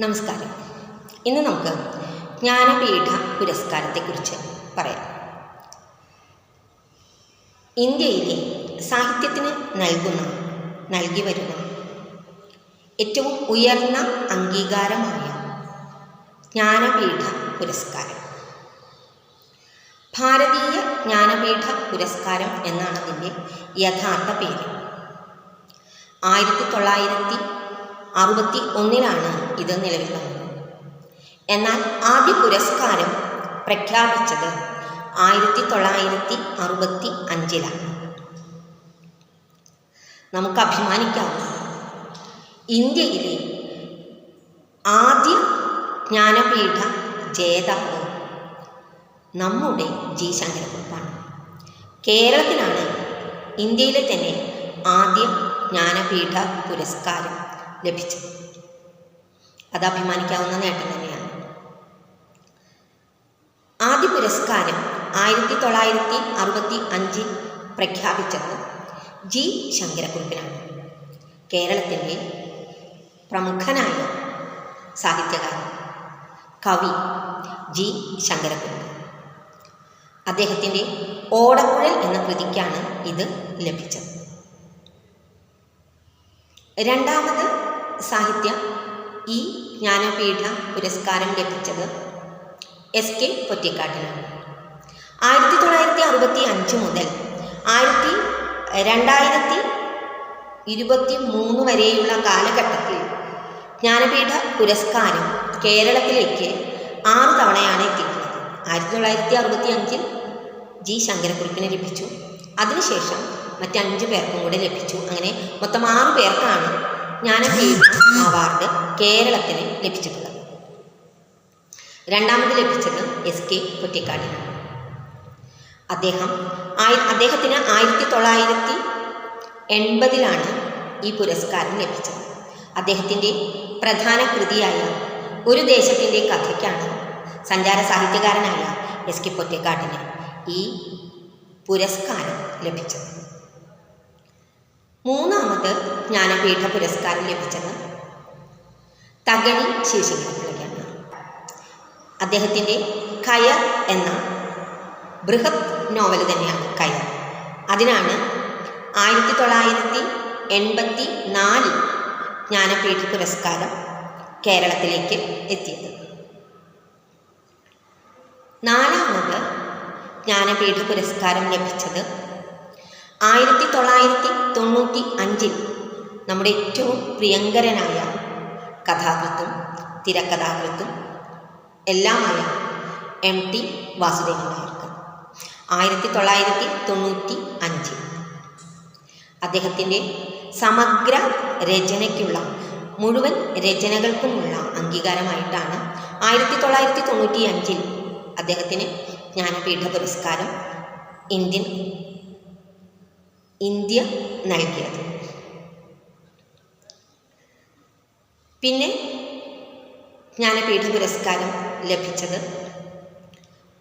നമസ്കാരം. ഇന്ന് നമുക്ക് ജ്ഞാനപീഠ പുരസ്കാരത്തെക്കുറിച്ച് പറയാം. ഇന്ത്യയിലെ സാഹിത്യത്തിന് നൽകുന്ന നൽകി വരുന്ന ഏറ്റവും ഉയർന്ന അംഗീകാരമായ ജ്ഞാനപീഠ പുരസ്കാരം. ഭാരതീയ ജ്ഞാനപീഠ പുരസ്കാരം എന്നാണ് അതിന്റെ യഥാർത്ഥ പേര്. ആയിരത്തി തൊള്ളായിരത്തി അറുപത്തി ഒന്നിലാണ് ഇത് നിലവിൽ വന്നത് എന്നാൽ ആദ്യ പുരസ്കാരം പ്രഖ്യാപിച്ചത് ആയിരത്തി തൊള്ളായിരത്തി അറുപത്തി അഞ്ചിലാണ് നമുക്ക് അഭിമാനിക്കാവുന്ന ഇന്ത്യയിലെ ആദ്യ ജ്ഞാനപീഠ ജേതാവ് നമ്മുടെ ജി ശങ്കരക്കുറുപ്പാണ് കേരളത്തിനാണ് ഇന്ത്യയിലെ തന്നെ ആദ്യ ജ്ഞാനപീഠ പുരസ്കാരം ലഭിച്ചത് അത് അഭിമാനിക്കാവുന്ന നേട്ടം തന്നെയാണ്. ആദ്യ പുരസ്കാരം ആയിരത്തി തൊള്ളായിരത്തി അറുപത്തി അഞ്ചിൽ പ്രഖ്യാപിച്ചത് ജി ശങ്കരക്കുറുപ്പിനാണ്. കേരളത്തിന്റെ പ്രമുഖനായ സാഹിത്യകാരൻ കവി ജി ശങ്കരക്കുറുപ്പ്. അദ്ദേഹത്തിന്റെ ഓടക്കുഴൽ എന്ന കൃതിക്കാണ് ഇത് ലഭിച്ചത്. രണ്ടാമത് സാഹിത്യ ഈ ജ്ഞാനപീഠ പുരസ്കാരം ലഭിച്ചത് എസ് കെ പൊറ്റിക്കാട്ടിനാണ് ആയിരത്തി തൊള്ളായിരത്തി അറുപത്തി അഞ്ച് മുതൽ ആയിരത്തി രണ്ടായിരത്തി ഇരുപത്തി മൂന്ന് വരെയുള്ള കാലഘട്ടത്തിൽ ജ്ഞാനപീഠ പുരസ്കാരം കേരളത്തിലേക്ക് ആറ് തവണയാണ് എത്തിയിട്ടുള്ളത്. ആയിരത്തി തൊള്ളായിരത്തി അറുപത്തി അഞ്ചിൽ ജി ശങ്കരക്കുറിപ്പിന് ലഭിച്ചു. അതിനുശേഷം മറ്റഞ്ച് പേർക്കും കൂടെ ലഭിച്ചു. അങ്ങനെ മൊത്തം ആറ് പേർക്കാണ് ജ്ഞാനപീഠ അവാർഡ് കേരളത്തിന് ലഭിച്ചിട്ടുള്ളത് രണ്ടാമത് ലഭിച്ചത് എസ് കെ പൊറ്റിക്കാടിനാണ് അദ്ദേഹം ആയി അദ്ദേഹത്തിന് ആയിരത്തി തൊള്ളായിരത്തി എൺപതിലാണ് ഈ പുരസ്കാരം ലഭിച്ചത്. അദ്ദേഹത്തിന്റെ പ്രധാന കൃതിയായ ഒരു ദേശത്തിന്റെ കഥയ്ക്കാണ് സഞ്ചാര സാഹിത്യകാരനായ എസ് കെ പൊറ്റേക്കാട്ടിന് ഈ പുരസ്കാരം ലഭിച്ചത്. മൂന്നാമത് ജ്ഞാനപീഠ പുരസ്കാരം ലഭിച്ചത് തകഴി ശിവശങ്കരപ്പിള്ളയ്ക്കാണ് അദ്ദേഹത്തിന്റെ കയർ എന്ന ബൃഹത് നോവൽ തന്നെയാണ് കയർ. അതിനാണ് ആയിരത്തി തൊള്ളായിരത്തി എൺപത്തി നാലിൽ ജ്ഞാനപീഠ പുരസ്കാരം കേരളത്തിലേക്ക് എത്തിയത്. നാലാമത് ജ്ഞാനപീഠ പുരസ്കാരം ലഭിച്ചത് ആയിരത്തി തൊള്ളായിരത്തി തൊണ്ണൂറ്റി അഞ്ചിൽ നമ്മുടെ ഏറ്റവും പ്രിയങ്കരനായ കഥാകൃത്തും തിരക്കഥാകൃത്തും എല്ലാമായ എം ടി വാസുദേവൻ നായർക്ക് ആയിരത്തി തൊള്ളായിരത്തി തൊണ്ണൂറ്റി അഞ്ചിൽ അദ്ദേഹത്തിന്റെ സമഗ്ര രചനയ്ക്കുള്ള മുഴുവൻ രചനകൾക്കുമുള്ള അംഗീകാരമായിട്ടാണ് ആയിരത്തി തൊള്ളായിരത്തി തൊണ്ണൂറ്റി അഞ്ചിൽ അദ്ദേഹത്തിന് ജ്ഞാനപീഠ പുരസ്കാരം ഇന്ത്യൻ ഇന്ത്യ നൽകിയത്. പിന്നെ ജ്ഞാനപീഠ പുരസ്കാരം ലഭിച്ചത്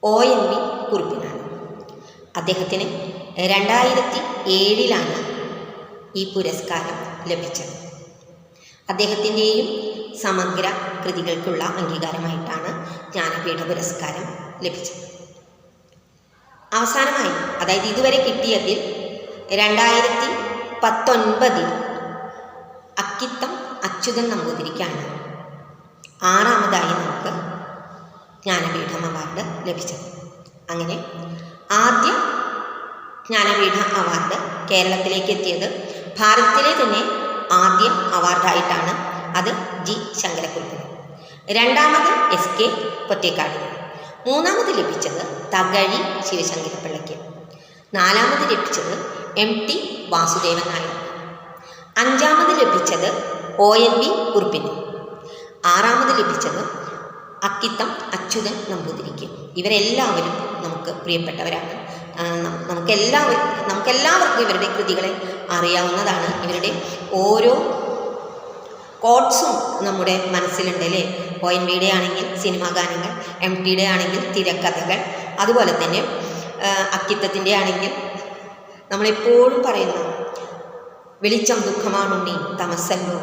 ഒ എൻ വി കുറുപ്പിനാണ്. അദ്ദേഹത്തിന് രണ്ടായിരത്തി ഏഴിലാണ് ഈ പുരസ്കാരം ലഭിച്ചത്. അദ്ദേഹത്തിന്റെയും സമഗ്ര കൃതികൾക്കുള്ള അംഗീകാരമായിട്ടാണ് ജ്ഞാനപീഠ പുരസ്കാരം ലഭിച്ചത്. അവസാനമായി അതായത് ഇതുവരെ കിട്ടിയതിൽ രണ്ടായിരത്തി പത്തൊൻപതിൽ അക്കിത്തം അച്യുതൻ നമ്പൂതിരിക്കാണ്. ആറാമതായി നമുക്ക് ജ്ഞാനപീഠം അവാർഡ് ലഭിച്ചത്. അങ്ങനെ ആദ്യ ജ്ഞാനപീഠ അവാർഡ് കേരളത്തിലേക്ക് എത്തിയത് ഭാരതത്തിലെ തന്നെ ആദ്യ അവാർഡായിട്ടാണ്. അത് ജി ശങ്കരക്കുറുപ്പിന്. രണ്ടാമത് എസ് കെ പൊറ്റേക്കാടിന്. മൂന്നാമത് ലഭിച്ചത് തകഴി ശിവശങ്കരപ്പിള്ളയ്ക്ക്. നാലാമത് ലഭിച്ചത് എം ടി വാസുദേവൻ നായർ അഞ്ചാമത് ലഭിച്ചത് ഒ എൻ വി കുറുപ്പിന് ആറാമത് ലഭിച്ചത് അക്കിത്തം അച്യുതൻ നമ്പൂതിരിക്ക്. ഇവരെല്ലാവരും നമുക്ക് പ്രിയപ്പെട്ടവരാണ്. നമുക്കെല്ലാവരും നമുക്കെല്ലാവർക്കും ഇവരുടെ കൃതികളെ അറിയാവുന്നതാണ്. ഇവരുടെ ഓരോ കോട്ട്സും നമ്മുടെ മനസ്സിലുണ്ട് അല്ലേ? ഒ എൻ വിയുടെ ആണെങ്കിൽ സിനിമാ ഗാനങ്ങൾ എം ടിയുടെ ആണെങ്കിൽ തിരക്കഥകൾ അതുപോലെ തന്നെ അക്കിത്തത്തിന്റെ ആണെങ്കിൽ നമ്മളെപ്പോഴും പറയുന്ന വെളിച്ചം ദുഃഖമാണുണ്ണി തമസല്ലോ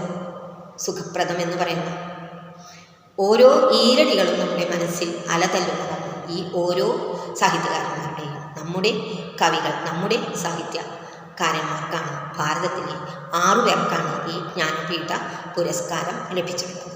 സുഖപ്രദം എന്ന് പറയുന്ന. ഓരോ ഈരടികളും നമ്മുടെ മനസ്സിൽ അലതല്ലുന്നതാണ്. ഈ ഓരോ സാഹിത്യകാരന്മാരുടെയും നമ്മുടെ കവികൾ നമ്മുടെ സാഹിത്യകാരന്മാർക്കാണ് ഭാരതത്തിലെ ആറു പേർക്കാണ് ഈ ജ്ഞാനപീഠ പുരസ്കാരം ലഭിച്ചിട്ടുള്ളത്.